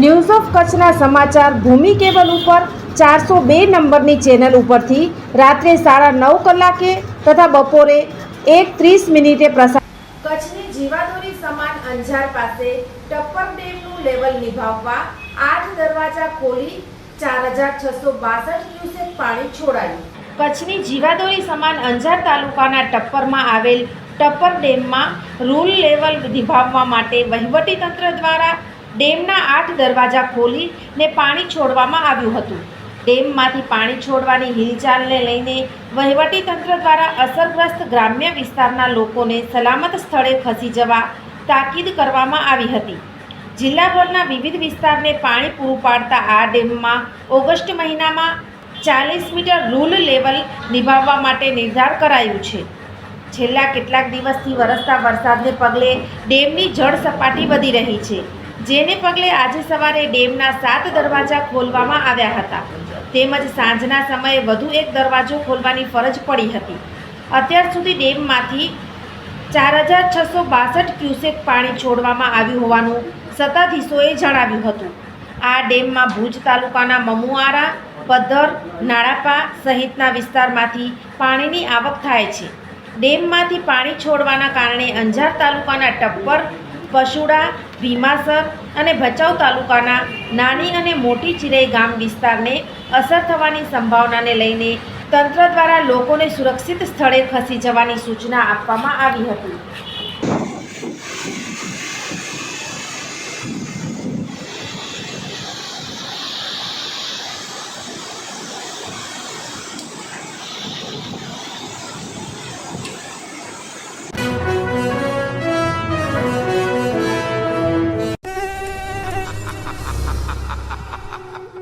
news of કચ્છના સમાચાર ભૂમિ cable ઉપર ચારસો બે નંબરની ચેનલ ઉપરથી રાત્રે સાડા નવ કલાકે તથા બપોરે એક ત્રીસ મિનિટે પ્રસાર કચ્છની જીવાદોરી સમાન અંજાર પાસે ટપ્પર ડેમનું લેવલ નિભાવવા આઠ દરવાજા ખોલી ચાર હજાર છસો બાસઠ ક્યુસેક પાણી છોડાયું. કચ્છની જીવાદોરી સમાન અંજાર તાલુકાના ટપ્પરમાં આવેલ ટપ્પર ડેમમાં રૂલ લેવલ નિભાવવા માટે વહીવટીતંત્ર દ્વારા ડેમના આઠ દરવાજા ખોલીને પાણી છોડવામાં આવ્યું હતું. ડેમમાંથી પાણી છોડવાની હિલચાલને લઈને વહીવટીતંત્ર દ્વારા અસરગ્રસ્ત ગ્રામ્ય વિસ્તારના લોકોને સલામત સ્થળે ખસી જવા તાકીદ કરવામાં આવી હતી. જિલ્લાભરના વિવિધ વિસ્તારને પાણી પૂરું પાડતા આ ડેમમાં ઓગસ્ટ મહિનામાં ચાલીસ મીટર રૂલ લેવલ નિભાવવા માટે નિર્ધાર કરાયું છે. છેલ્લા કેટલાક દિવસથી વરસતા વરસાદને પગલે ડેમની જળ સપાટી વધી રહી છે. જેને પગલે આજે સવારે ડેમના સાત દરવાજા ખોલવામાં આવ્યા હતા. તેમજ સાંજના સમયે વધુ એક દરવાજો ખોલવાની ફરજ પડી હતી. અત્યાર સુધી ડેમમાંથી ચાર હજાર છસો બાસઠ ક્યુસેક પાણી છોડવામાં આવ્યું હોવાનું સત્તાધીશોએ જણાવ્યું હતું. આ ડેમમાં ભુજ તાલુકાના મમુઆરા, પદ્ધર, નાળાપા સહિતના વિસ્તારમાંથી પાણીની આવક થાય છે. ડેમમાંથી પાણી છોડવાના કારણે અંજાર તાલુકાના ટપ્પર પશુડા, ભીમાસર અને ભચાઉ તાલુકાના નાની અને મોટી ચિરાઈ ગામ વિસ્તારને અસર થવાની સંભાવનાને લઈને તંત્ર દ્વારા લોકોને સુરક્ષિત સ્થળે ખસી જવાની સૂચના આપવામાં આવી હતી.